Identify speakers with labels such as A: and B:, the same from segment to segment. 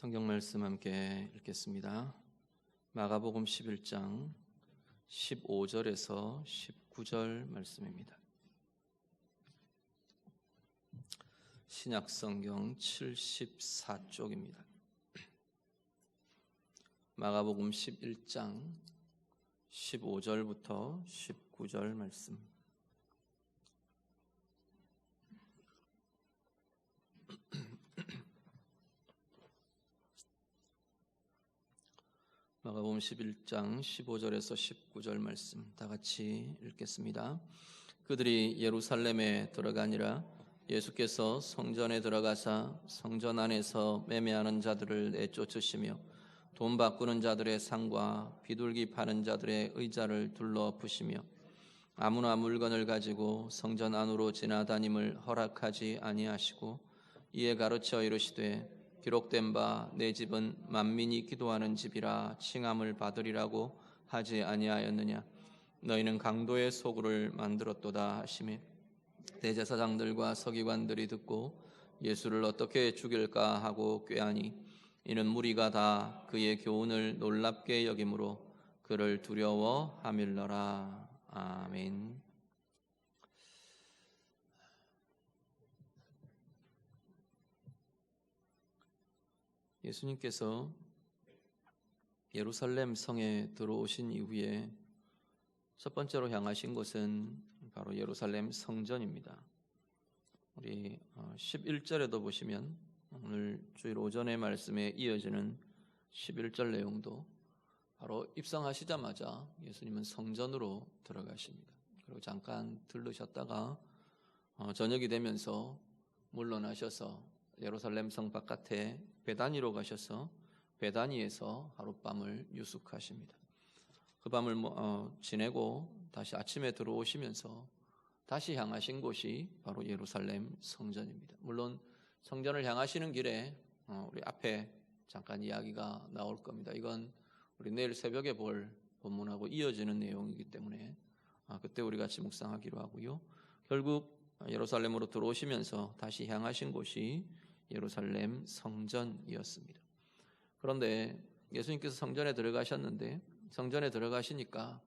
A: 성경 말씀 함께 읽겠습니다. 마가복음 11장 15절에서 19절 말씀입니다. 신약 성경 74쪽입니다. 마가복음 11장 15절부터 19절 말씀. 마가복음 11장 15절에서 19절 말씀 다 같이 읽겠습니다. 그들이 예루살렘에 들어가니라 예수께서 성전에 들어가사 성전 안에서 매매하는 자들을 내쫓으시며 돈 바꾸는 자들의 상과 비둘기 파는 자들의 의자를 둘러 푸시며 아무나 물건을 가지고 성전 안으로 지나다님을 허락하지 아니하시고 이에 가르쳐 이르시되 기록된 바 내 집은 만민이 기도하는 집이라 칭함을 받으리라고 하지 아니하였느냐 너희는 강도의 소굴을 만들었도다 하시매 대제사장들과 서기관들이 듣고 예수를 어떻게 죽일까 하고 꾀하니 이는 무리가 다 그의 교훈을 놀랍게 여김으로 그를 두려워하밀러라 아멘. 예수님께서 예루살렘 성에 들어오신 이후에 첫 번째로 향하신 곳은 바로 예루살렘 성전입니다. 우리 11절에도 보시면 오늘 주일 오전의 말씀에 이어지는 11절 내용도 바로 입성하시자마자 예수님은 성전으로 들어가십니다. 그리고 잠깐 들르셨다가 어, 저녁이 되면서 물러나셔서 예루살렘 성 바깥에 베다니로 가셔서 베다니에서 하룻밤을 유숙하십니다. 그 밤을 어, 지내고 다시 아침에 들어오시면서 다시 향하신 곳이 바로 예루살렘 성전입니다. 물론 성전을 향하시는 길에 어, 우리 앞에 잠깐 이야기가 나올 겁니다. 이건 우리 내일 새벽에 볼 본문하고 이어지는 내용이기 때문에 아, 그때 우리 같이 묵상하기로 하고요. 결국 예루살렘으로 들어오시면서 다시 향하신 곳이 예루살렘 성전이었습니다. 그런데 예수님께서 성전에 들어가셨는데 성전에 들어가시니까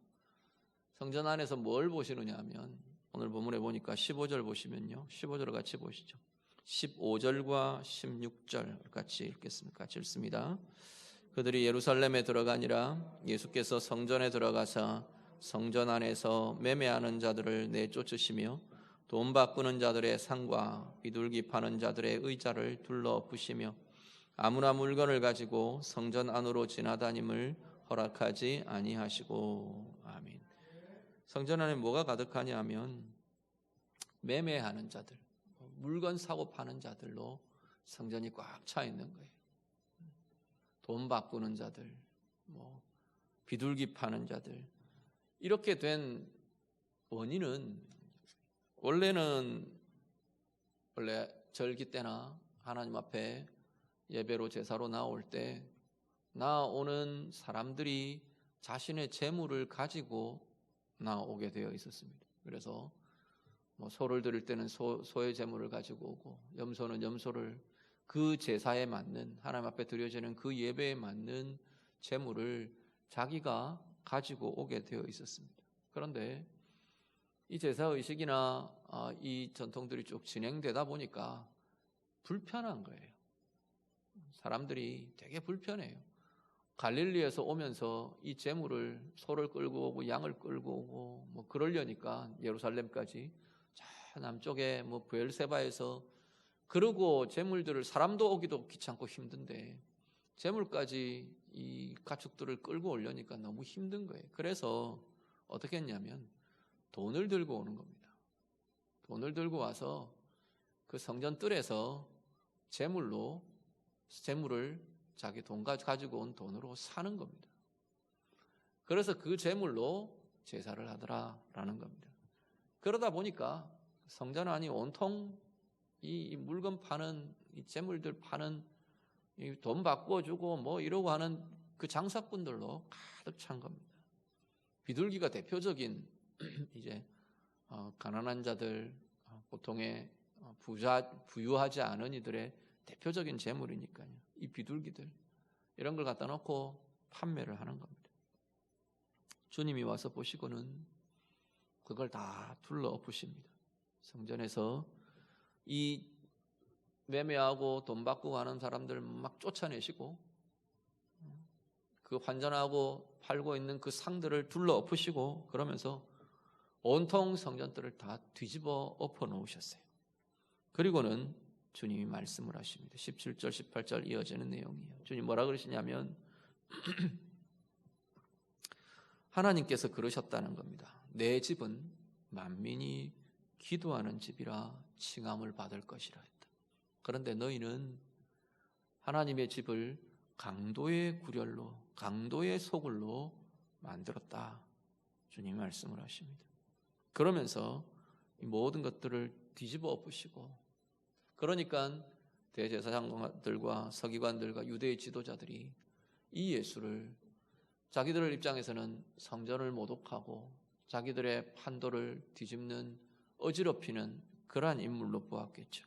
A: 성전 안에서 뭘 보시느냐 하면 오늘 본문에 보니까 15절 보시면요. 15절을 같이 보시죠. 15절과 16절 같이 읽겠습니다. 같이 읽습니다. 그들이 예루살렘에 들어가니라 예수께서 성전에 들어가사 성전 안에서 매매하는 자들을 내쫓으시며 돈 바꾸는 자들의 상과 비둘기 파는 자들의 의자를 둘러 부시며 아무나 물건을 가지고 성전 안으로 지나다님을 허락하지 아니하시고 아멘. 성전 안에 뭐가 가득하냐 하면 매매하는 자들, 물건 사고 파는 자들로 성전이 꽉 차 있는 거예요. 돈 바꾸는 자들, 뭐 비둘기 파는 자들 이렇게 된 원인은 원래는 원래 절기 때나 하나님 앞에 예배로 제사로 나올 때 나오는 사람들이 자신의 재물을 가지고 나오게 되어 있었습니다. 그래서 뭐 소를 드릴 때는 소, 소의 재물을 가지고 오고 염소는 염소를 그 제사에 맞는 하나님 앞에 드려지는 그 예배에 맞는 재물을 자기가 가지고 오게 되어 있었습니다. 그런데 이 제사 의식이나 아, 이 전통들이 쭉 진행되다 보니까 불편한 거예요. 사람들이 되게 불편해요. 갈릴리에서 오면서 이 재물을 소를 끌고 오고 양을 끌고 오고 뭐 그러려니까 예루살렘까지 저 남쪽에 뭐 부엘세바에서 그러고 재물들을 사람도 오기도 귀찮고 힘든데 재물까지 이 가축들을 끌고 오려니까 너무 힘든 거예요. 그래서 어떻게 했냐면 돈을 들고 오는 겁니다. 돈을 들고 와서 그 성전 뜰에서 재물로 재물을 자기 돈 가지고 온 돈으로 사는 겁니다. 그래서 그 재물로 제사를 하더라라는 겁니다. 그러다 보니까 성전 안이 온통 이 물건 파는 이 재물들 파는 돈 바꿔주고 뭐 이러고 하는 그 장사꾼들로 가득 찬 겁니다. 비둘기가 대표적인 이제 어, 가난한 자들 어, 보통의 어, 부자 부유하지 않은 이들의 대표적인 재물이니까요. 이 비둘기들 이런 걸 갖다 놓고 판매를 하는 겁니다. 주님이 와서 보시고는 그걸 다 둘러 엎으십니다. 성전에서 이 매매하고 돈 받고 가는 사람들 막 쫓아내시고 그 환전하고 팔고 있는 그 상들을 둘러 엎으시고 그러면서 온통 성전들을 다 뒤집어 엎어 놓으셨어요. 그리고는 주님이 말씀을 하십니다. 17절, 18절 이어지는 내용이에요. 주님 뭐라 그러시냐면 하나님께서 그러셨다는 겁니다. 내 집은 만민이 기도하는 집이라 칭함을 받을 것이라 했다. 그런데 너희는 하나님의 집을 강도의 구렬로, 강도의 소굴로 만들었다. 주님 말씀을 하십니다. 그러면서 이 모든 것들을 뒤집어 엎으시고, 그러니까 대제사장들과 서기관들과 유대의 지도자들이 이 예수를 자기들 입장에서는 성전을 모독하고 자기들의 판도를 뒤집는 어지럽히는 그러한 인물로 보았겠죠.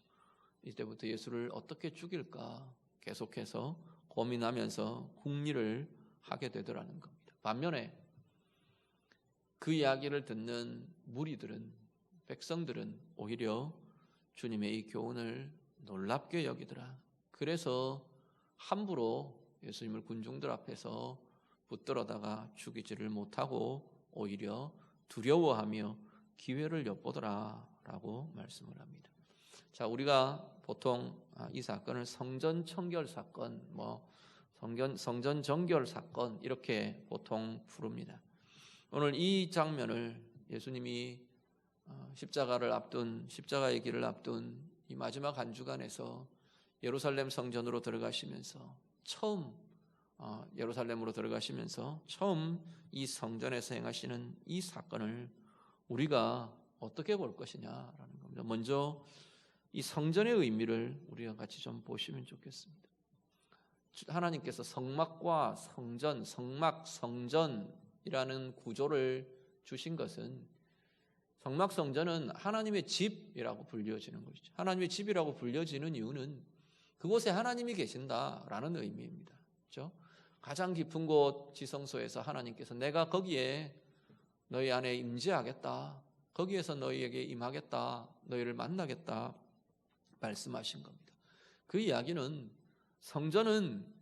A: 이때부터 예수를 어떻게 죽일까 계속해서 고민하면서 궁리를 하게 되더라는 겁니다. 반면에 그 이야기를 듣는 무리들은 백성들은 오히려 주님의 이 교훈을 놀랍게 여기더라. 그래서 함부로 예수님을 군중들 앞에서 붙들어다가 죽이지를 못하고 오히려 두려워하며 기회를 엿보더라라고 말씀을 합니다. 자, 우리가 보통 아, 이 사건을 성전 청결 사건, 뭐 성전 성전 정결 사건 이렇게 보통 부릅니다. 오늘 이 장면을 예수님이 어, 십자가를 앞둔 십자가의 길을 앞둔 이 마지막 한 주간에서 예루살렘 성전으로 들어가시면서 처음 어, 예루살렘으로 들어가시면서 처음 이 성전에서 행하시는 이 사건을 우리가 어떻게 볼 것이냐라는 겁니다. 먼저 이 성전의 의미를 우리가 같이 좀 보시면 좋겠습니다. 하나님께서 성막과 성전, 성막, 성전 이라는 구조를 주신 것은 성막 성전은 하나님의 집이라고 불려지는 것이죠. 하나님의 집이라고 불려지는 이유는 그곳에 하나님이 계신다라는 의미입니다. 그렇죠? 가장 깊은 곳 지성소에서 하나님께서 내가 거기에 너희 안에 임재하겠다. 거기에서 너희에게 임하겠다. 너희를 만나겠다. 말씀하신 겁니다. 그 이야기는 성전은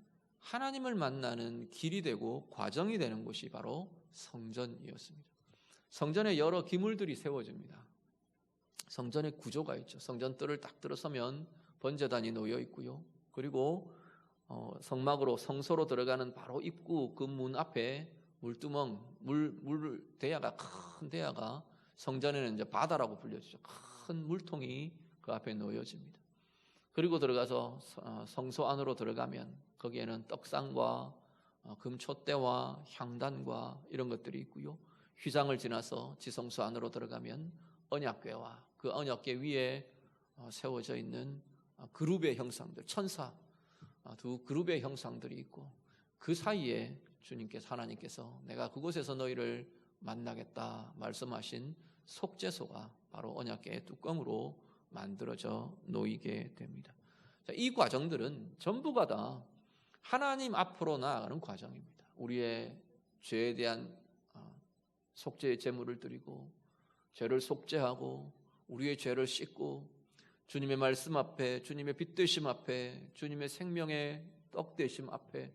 A: 하나님을 만나는 길이 되고 과정이 되는 곳이 바로 성전이었습니다. 성전에 여러 기물들이 세워집니다. 성전의 구조가 있죠. 성전 뜰을 딱 들어서면 번제단이 놓여 있고요. 그리고 어, 성막으로 성소로 들어가는 바로 입구 그 문 앞에 물두멍 물 물 대야가 큰 대야가 성전에는 이제 바다라고 불려지죠. 큰 물통이 그 앞에 놓여집니다. 그리고 들어가서 어, 성소 안으로 들어가면 거기에는 떡상과 어, 금촛대와 향단과 이런 것들이 있고요. 휘장을 지나서 지성소 안으로 들어가면 언약궤와 그 언약궤 위에 어, 세워져 있는 그룹의 형상들, 천사 두 그룹의 형상들이 있고 그 사이에 주님께서 하나님께서 내가 그곳에서 너희를 만나겠다 말씀하신 속죄소가 바로 언약궤의 뚜껑으로 만들어져 놓이게 됩니다. 자, 이 과정들은 전부가 다 하나님 앞으로 나아가는 과정입니다. 우리의 죄에 대한 어, 속죄의 제물을 드리고 죄를 속죄하고 우리의 죄를 씻고 주님의 말씀 앞에 주님의 빛 되심 앞에 주님의 생명의 떡 되심 앞에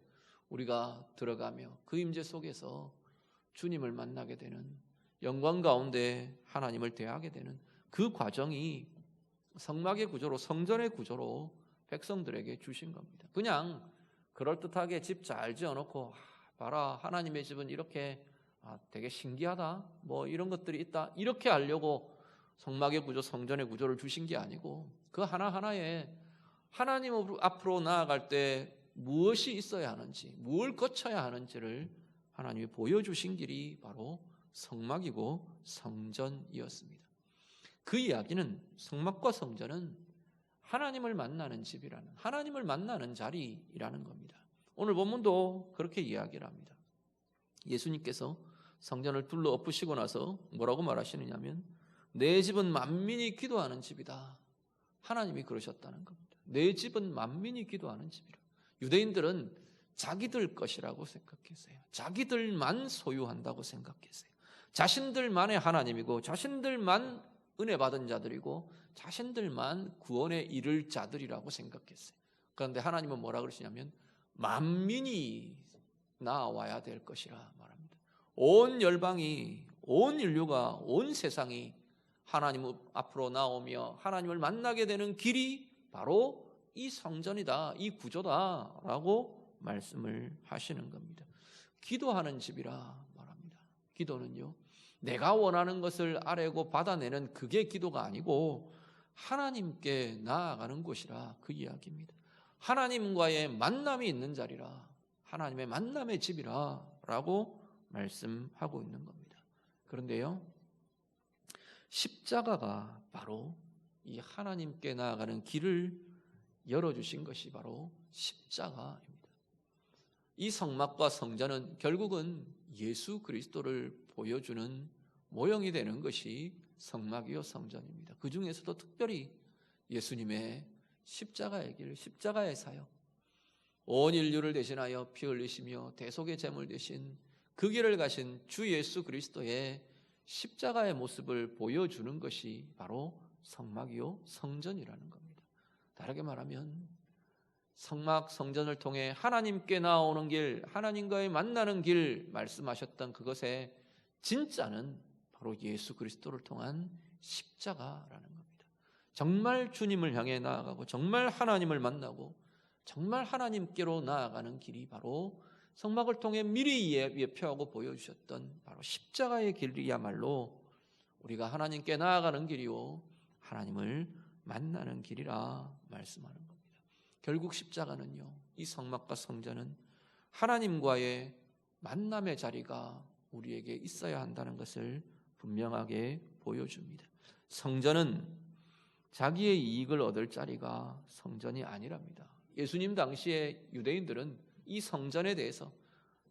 A: 우리가 들어가며 그 임재 속에서 주님을 만나게 되는 영광 가운데 하나님을 대하게 되는 그 과정이 성막의 구조로 성전의 구조로 백성들에게 주신 겁니다. 그냥 그럴듯하게 집 잘 지어놓고 봐라 하나님의 집은 이렇게 아, 되게 신기하다 뭐 이런 것들이 있다 이렇게 하려고 성막의 구조 성전의 구조를 주신 게 아니고 그 하나하나에 하나님 앞으로 나아갈 때 무엇이 있어야 하는지 무엇을 거쳐야 하는지를 하나님이 보여주신 길이 바로 성막이고 성전이었습니다. 그 이야기는 성막과 성전은 하나님을 만나는 집이라는 하나님을 만나는 자리라는 겁니다. 오늘 본문도 그렇게 이야기를 합니다. 예수님께서 성전을 둘러 엎으시고 나서 뭐라고 말하시느냐면 내 집은 만민이 기도하는 집이다. 하나님이 그러셨다는 겁니다. 내 집은 만민이 기도하는 집이라. 유대인들은 자기들 것이라고 생각했어요. 자기들만 소유한다고 생각했어요. 자신들만의 하나님이고 자신들만 은혜 받은 자들이고 자신들만 구원에 이를 자들이라고 생각했어요. 그런데 하나님은 뭐라 그러시냐면 만민이 나와야 될 것이라 말합니다. 온 열방이 온 인류가 온 세상이 하나님 앞으로 나오며 하나님을 만나게 되는 길이 바로 이 성전이다, 이 구조다라고 말씀을 하시는 겁니다. 기도하는 집이라 말합니다. 기도는요, 내가 원하는 것을 아뢰고 받아내는 그게 기도가 아니고 하나님께 나아가는 곳이라 그 이야기입니다. 하나님과의 만남이 있는 자리라, 하나님의 만남의 집이라라고 말씀하고 있는 겁니다. 그런데요, 십자가가 바로 이 하나님께 나아가는 길을 열어주신 것이 바로 십자가입니다. 이 성막과 성전은 결국은 예수 그리스도를 보여주는 모형이 되는 것이 성막이요 성전입니다. 그 중에서도 특별히 예수님의 십자가의 길, 십자가의 사역, 온 인류를 대신하여 피 흘리시며 대속의 제물 되신 그 길을 가신 주 예수 그리스도의 십자가의 모습을 보여주는 것이 바로 성막이요 성전이라는 겁니다. 다르게 말하면 성막 성전을 통해 하나님께 나오는 길, 하나님과의 만나는 길 말씀하셨던 그것의 진짜는 바로 예수 그리스도를 통한 십자가라는 겁니다. 정말 주님을 향해 나아가고 정말 하나님을 만나고 정말 하나님께로 나아가는 길이 바로 성막을 통해 미리 예, 예표하고 보여주셨던 바로 십자가의 길이야말로 우리가 하나님께 나아가는 길이요 하나님을 만나는 길이라 말씀하는 겁니다. 결국 십자가는요 이 성막과 성전은 하나님과의 만남의 자리가 우리에게 있어야 한다는 것을 분명하게 보여줍니다. 성전은 자기의 이익을 얻을 자리가 성전이 아니랍니다. 예수님 당시에 유대인들은 이 성전에 대해서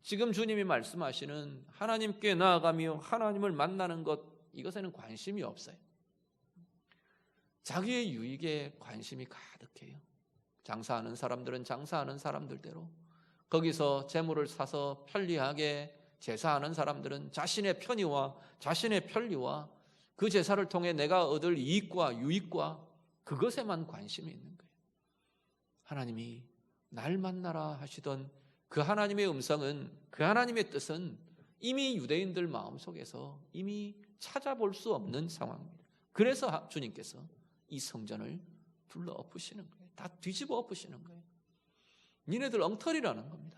A: 지금 주님이 말씀하시는 하나님께 나아가며 하나님을 만나는 것 이것에는 관심이 없어요. 자기의 유익에 관심이 가득해요. 장사하는 사람들은 장사하는 사람들대로 거기서 재물을 사서 편리하게 제사하는 사람들은 자신의 편의와 자신의 편리와 그 제사를 통해 내가 얻을 이익과 유익과 그것에만 관심이 있는 거예요. 하나님이 날 만나라 하시던 그 하나님의 음성은 그 하나님의 뜻은 이미 유대인들 마음속에서 이미 찾아볼 수 없는 상황입니다. 그래서 주님께서 이 성전을 불러 엎으시는 거예요. 다 뒤집어 엎으시는 거예요. 니네들 엉터리라는 겁니다.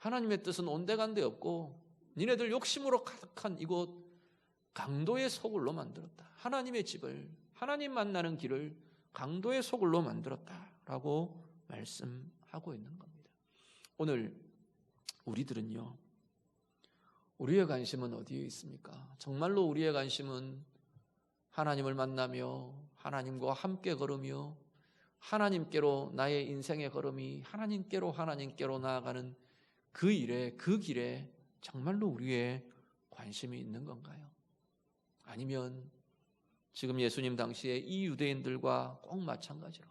A: 하나님의 뜻은 온데간데 없고 니네들 욕심으로 가득한 이곳 강도의 소굴로 만들었다. 하나님의 집을 하나님 만나는 길을 강도의 소굴로 만들었다라고 말씀하고 있는 겁니다. 오늘 우리들은요. 우리의 관심은 어디에 있습니까? 정말로 우리의 관심은 하나님을 만나며 하나님과 함께 걸으며 하나님께로 나의 인생의 걸음이 하나님께로 하나님께로 나아가는 그 일에 그 길에 정말로 우리의 관심이 있는 건가요? 아니면 지금 예수님 당시에 이 유대인들과 꼭 마찬가지로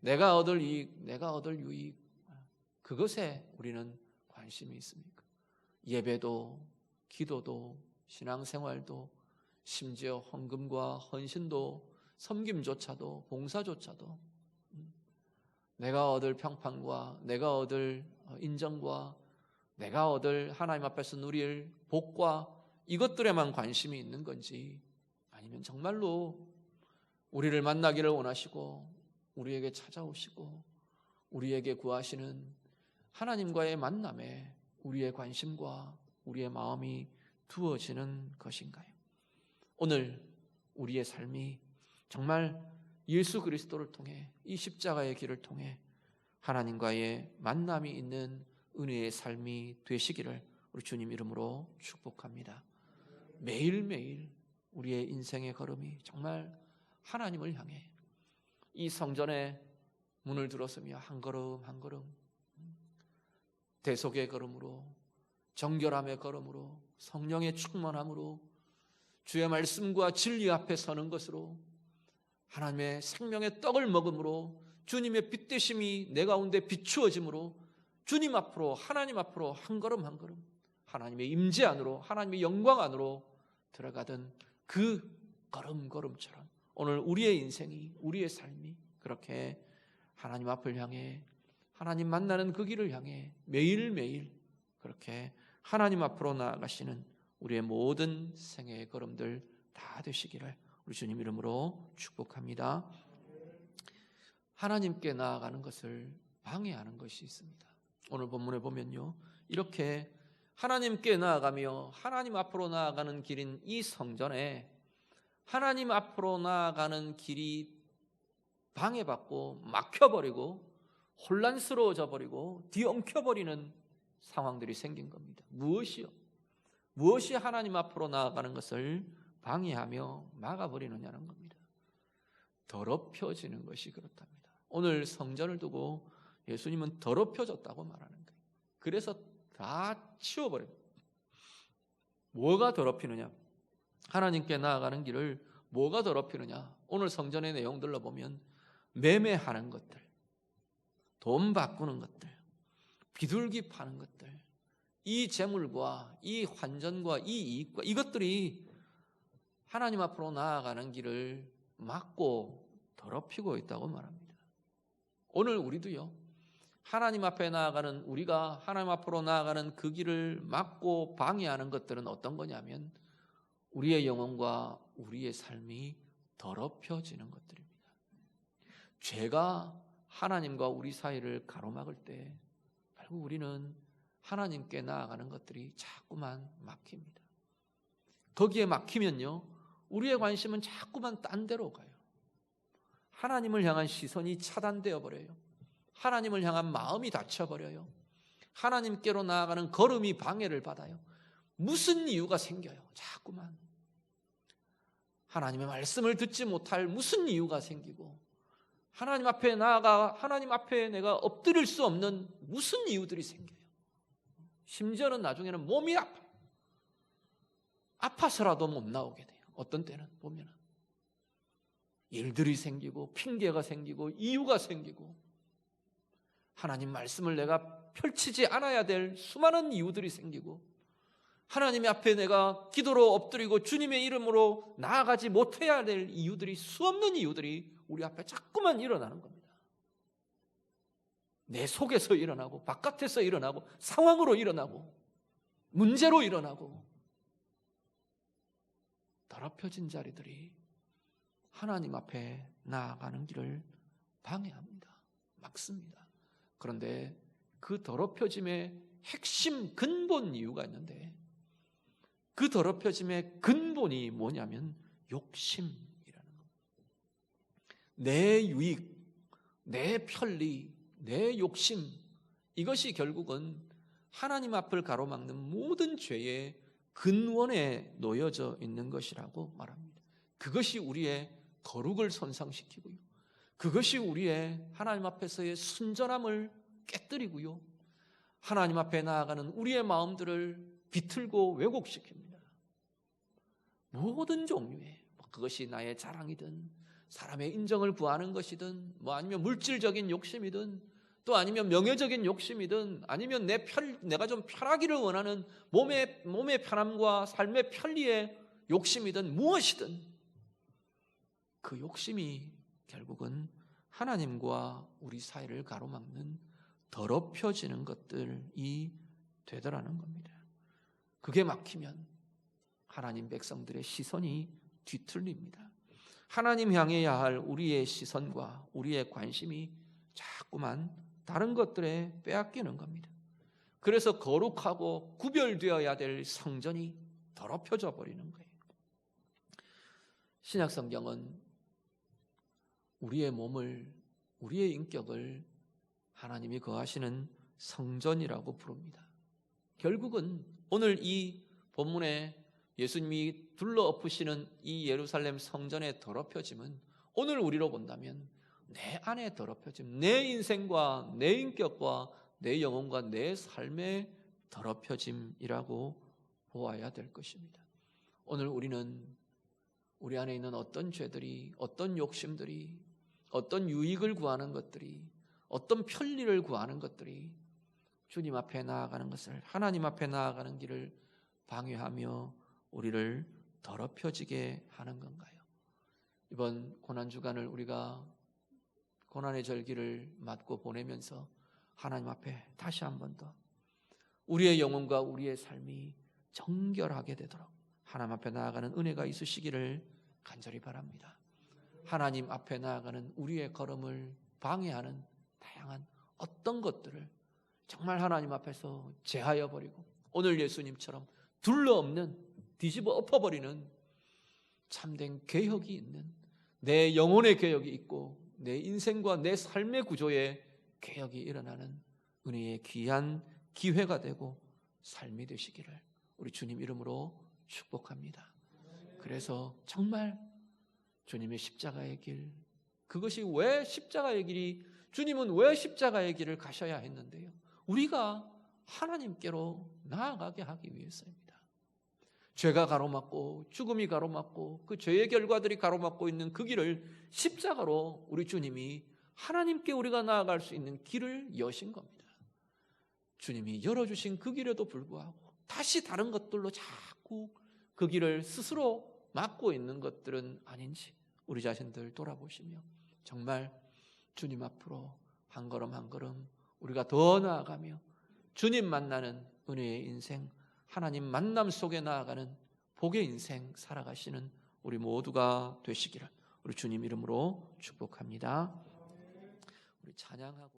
A: 내가 얻을 이익, 내가 얻을 유익 그것에 우리는 관심이 있습니까? 예배도 기도도 신앙생활도 심지어 헌금과 헌신도 섬김조차도 봉사조차도 음, 내가 얻을 평판과 내가 얻을 인정과 내가 얻을 하나님 앞에서 누릴 복과 이것들에만 관심이 있는 건지 아니면 정말로 우리를 만나기를 원하시고 우리에게 찾아오시고 우리에게 구하시는 하나님과의 만남에 우리의 관심과 우리의 마음이 두어지는 것인가요? 오늘 우리의 삶이 정말 예수 그리스도를 통해 이 십자가의 길을 통해 하나님과의 만남이 있는 은혜의 삶이 되시기를 우리 주님 이름으로 축복합니다. 매일매일 우리의 인생의 걸음이 정말 하나님을 향해 이 성전의 문을 들었으며 한 걸음 한 걸음 대속의 걸음으로 정결함의 걸음으로 성령의 충만함으로 주의 말씀과 진리 앞에 서는 것으로 하나님의 생명의 떡을 먹음으로 주님의 빛 대심이 내 가운데 비추어짐으로 주님 앞으로 하나님 앞으로 한 걸음 한 걸음 하나님의 임재 안으로 하나님의 영광 안으로 들어가던 그 걸음 걸음처럼 오늘 우리의 인생이 우리의 삶이 그렇게 하나님 앞을 향해 하나님 만나는 그 길을 향해 매일매일 그렇게 하나님 앞으로 나아가시는 우리의 모든 생애의 걸음들 다 되시기를 우리 주님 이름으로 축복합니다. 하나님께 나아가는 것을 방해하는 것이 있습니다. 오늘 본문에 보면요. 이렇게 하나님께 나아가며 하나님 앞으로 나아가는 길인 이 성전에 하나님 앞으로 나아가는 길이 방해받고 막혀버리고 혼란스러워져 버리고 뒤엉켜버리는 상황들이 생긴 겁니다. 무엇이요? 무엇이 하나님 앞으로 나아가는 것을 방해하며 막아버리느냐는 겁니다. 더럽혀지는 것이 그렇답니다. 오늘 성전을 두고 예수님은 더럽혀졌다고 말하는 거예요. 그래서 다 치워버려요. 뭐가 더럽히느냐? 하나님께 나아가는 길을 뭐가 더럽히느냐? 오늘 성전의 내용들로 보면 매매하는 것들, 돈 바꾸는 것들, 비둘기 파는 것들, 이 재물과 이 환전과 이 이익과 이것들이 하나님 앞으로 나아가는 길을 막고 더럽히고 있다고 말합니다. 오늘 우리도요, 하나님 앞에 나아가는 우리가 하나님 앞으로 나아가는 그 길을 막고 방해하는 것들은 어떤 거냐면 우리의 영혼과 우리의 삶이 더럽혀지는 것들입니다. 죄가 하나님과 우리 사이를 가로막을 때 결국 우리는 하나님께 나아가는 것들이 자꾸만 막힙니다. 거기에 막히면요, 우리의 관심은 자꾸만 딴 데로 가요. 하나님을 향한 시선이 차단되어 버려요. 하나님을 향한 마음이 닫혀버려요. 하나님께로 나아가는 걸음이 방해를 받아요. 무슨 이유가 생겨요? 자꾸만. 하나님의 말씀을 듣지 못할 무슨 이유가 생기고, 하나님 앞에 나아가 하나님 앞에 내가 엎드릴 수 없는 무슨 이유들이 생겨요. 심지어는 나중에는 몸이 아파. 아파서라도 못 나오게 돼요. 어떤 때는 보면은. 일들이 생기고, 핑계가 생기고, 이유가 생기고, 하나님 말씀을 내가 펼치지 않아야 될 수많은 이유들이 생기고, 하나님 앞에 내가 기도로 엎드리고 주님의 이름으로 나아가지 못해야 될 이유들이 수없는 이유들이 우리 앞에 자꾸만 일어나는 겁니다. 내 속에서 일어나고 바깥에서 일어나고 상황으로 일어나고 문제로 일어나고 더럽혀진 자리들이 하나님 앞에 나아가는 길을 방해합니다. 막습니다. 그런데 그 더럽혀짐의 핵심 근본 이유가 있는데 그 더럽혀짐의 근본이 뭐냐면 욕심이라는 겁니다. 내 유익, 내 편리, 내 욕심 이것이 결국은 하나님 앞을 가로막는 모든 죄의 근원에 놓여져 있는 것이라고 말합니다. 그것이 우리의 거룩을 손상시키고요. 그것이 우리의 하나님 앞에서의 순전함을 깨뜨리고요. 하나님 앞에 나아가는 우리의 마음들을 비틀고 왜곡시킵니다. 모든 종류의 뭐 그것이 나의 자랑이든 사람의 인정을 구하는 것이든 뭐 아니면 물질적인 욕심이든 또 아니면 명예적인 욕심이든 아니면 내 편, 내가 좀 편하기를 원하는 몸의 몸의 편함과 삶의 편리의 욕심이든 무엇이든 그 욕심이 결국은 하나님과 우리 사이를 가로막는 더럽혀지는 것들이 되더라는 겁니다. 그게 막히면 하나님 백성들의 시선이 뒤틀립니다. 하나님 향해야 할 우리의 시선과 우리의 관심이 자꾸만 다른 것들에 빼앗기는 겁니다. 그래서 거룩하고 구별되어야 될 성전이 더럽혀져 버리는 거예요. 신약 성경은 우리의 몸을 우리의 인격을 하나님이 거하시는 성전이라고 부릅니다. 결국은 오늘 이 본문에 예수님이 둘러엎으시는 이 예루살렘 성전의 더럽혀짐은 오늘 우리로 본다면 내 안에 더럽혀짐, 내 인생과 내 인격과 내 영혼과 내 삶의 더럽혀짐이라고 보아야 될 것입니다. 오늘 우리는 우리 안에 있는 어떤 죄들이, 어떤 욕심들이 어떤 유익을 구하는 것들이 어떤 편리를 구하는 것들이 주님 앞에 나아가는 것을 하나님 앞에 나아가는 길을 방해하며 우리를 더럽혀지게 하는 건가요? 이번 고난 주간을 우리가 고난의 절기를 맞고 보내면서 하나님 앞에 다시 한 번 더 우리의 영혼과 우리의 삶이 정결하게 되도록 하나님 앞에 나아가는 은혜가 있으시기를 간절히 바랍니다. 하나님 앞에 나아가는 우리의 걸음을 방해하는 다양한 어떤 것들을 정말 하나님 앞에서 제하여 버리고 오늘 예수님처럼 둘러없는 뒤집어 엎어버리는 참된 개혁이 있는 내 영혼의 개혁이 있고 내 인생과 내 삶의 구조에 개혁이 일어나는 은혜의 귀한 기회가 되고 삶이 되시기를 우리 주님 이름으로 축복합니다. 그래서 정말 주님의 십자가의 길 그것이 왜 십자가의 길이 주님은 왜 십자가의 길을 가셔야 했는데요? 우리가 하나님께로 나아가게 하기 위해서입니다. 죄가 가로막고 죽음이 가로막고 그 죄의 결과들이 가로막고 있는 그 길을 십자가로 우리 주님이 하나님께 우리가 나아갈 수 있는 길을 여신 겁니다. 주님이 열어주신 그 길에도 불구하고 다시 다른 것들로 자꾸 그 길을 스스로 막고 있는 것들은 아닌지 우리 자신들 돌아보시며 정말 주님 앞으로 한 걸음 한 걸음 우리가 더 나아가며 주님 만나는 은혜의 인생 하나님 만남 속에 나아가는 복의 인생 살아가시는 우리 모두가 되시기를 우리 주님 이름으로 축복합니다. 우리 찬양하고